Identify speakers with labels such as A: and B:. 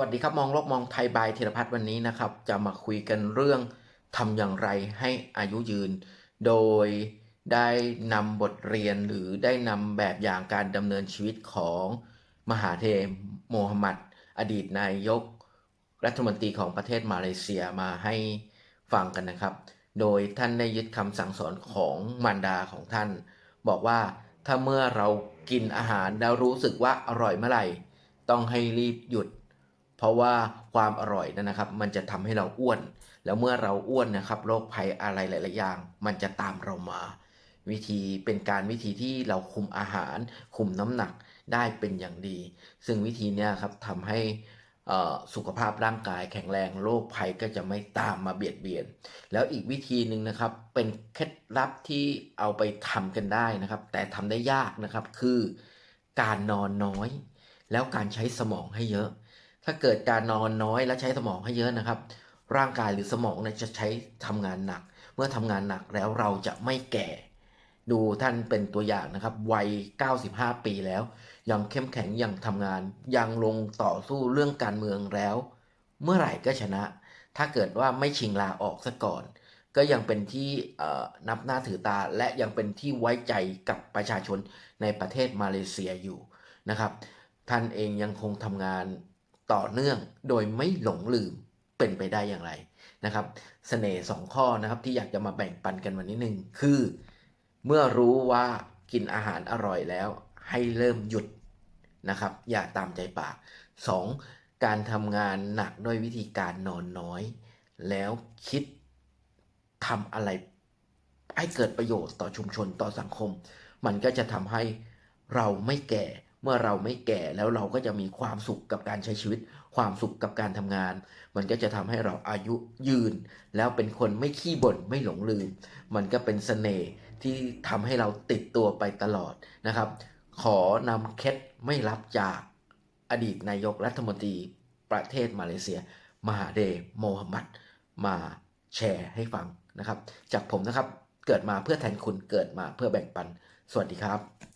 A: วัสดีครับมองโลกมองไทยบายธีรพัฒน์วันนี้นะครับ จะมาคุยกันเรื่องทำอย่างไรให้อายุยืน โดยได้นำบทเรียนหรือได้นำแบบอย่างการดำเนินชีวิตของมหาเทมโมฮัมหมัด อดีตนายก รัฐมนตรีของประเทศมาเลเซียมาให้ฟังกันนะครับ โดยท่านได้ยึดคำสั่งสอนของมารดาของท่าน บอกว่าถ้าเมื่อเรากินอาหารแล้วรู้สึกว่าอร่อยเมื่อไหร่ ต้องให้รีบหยุด เพราะว่าความอร่อยนั่นนะครับ มันจะทำให้เราอ้วน แล้วเมื่อเราอ้วนนะครับโรคภัยอะไรหลาย ๆ อย่าง มันจะตามเรามา วิธีเป็นการวิธีที่เราคุมอาหาร คุมน้ำหนักได้เป็นอย่างดี ซึ่งวิธีนี้ครับทำให้สุขภาพร่างกายแข็งแรงโรคภัยก็จะไม่ตามมาเบียดเบียน แล้วอีกวิธีหนึ่งนะครับเป็นเคล็ดลับที่เอาไปทำกันได้นะครับ แต่ทำได้ยากนะครับคือการนอนน้อย แล้วการใช้สมองให้เยอะ ถ้าเกิดการนอนน้อยและใช้สมองให้เยอะนะครับ ร่างกายหรือสมองเนี่ยจะใช้ทำงานหนัก เมื่อทำงานหนักแล้วเราจะไม่แก่ ดูท่านเป็นตัวอย่างนะครับ วัย 95 ปีแล้ว ยังเข้มแข็งยังทำงาน ยังลงต่อสู้เรื่องการเมืองแล้ว เมื่อไหร่ก็ชนะ ถ้าเกิดว่าไม่ชิงลาออกซะก่อน ก็ยังเป็นที่นับหน้าถือตาและยังเป็นที่ไว้ใจกับประชาชนในประเทศมาเลเซียอยู่นะครับ ท่านเองยังคงทำงาน ต่อเนื่องโดยไม่หลงลืมเป็นไปได้อย่างไรนะครับเสน่ห์สองข้อนะครับที่อยากจะมาแบ่งปันกันวันนี้หนึ่งคือ เมื่อรู้ว่ากินอาหารอร่อยแล้ว ให้เริ่มหยุดนะครับ อย่าตามใจปาก 2. การทำงานหนักด้วยวิธีการนอนน้อย แล้วคิดทำอะไรให้เกิดประโยชน์ต่อชุมชนต่อสังคม มันก็จะทำให้เราไม่แก่ เมื่อเราไม่แก่แล้วเราก็จะมีความสุขกับการใช้ชีวิต ความสุขกับการทำงาน มันก็จะทำให้เราอายุยืน แล้วเป็นคนไม่ขี้บ่นไม่หลงลืม มันก็เป็นเสน่ห์ที่ทำให้เราติดตัวไปตลอดนะครับ ขอนำเคล็ดไม่รับจากอดีตนายกรัฐมนตรีประเทศมาเลเซีย มหาเดโมฮัมหมัดมาแชร์ให้ฟังนะครับ จากผมนะครับเกิดมาเพื่อแทนคุณเกิดมาเพื่อแบ่งปัน สวัสดีครับ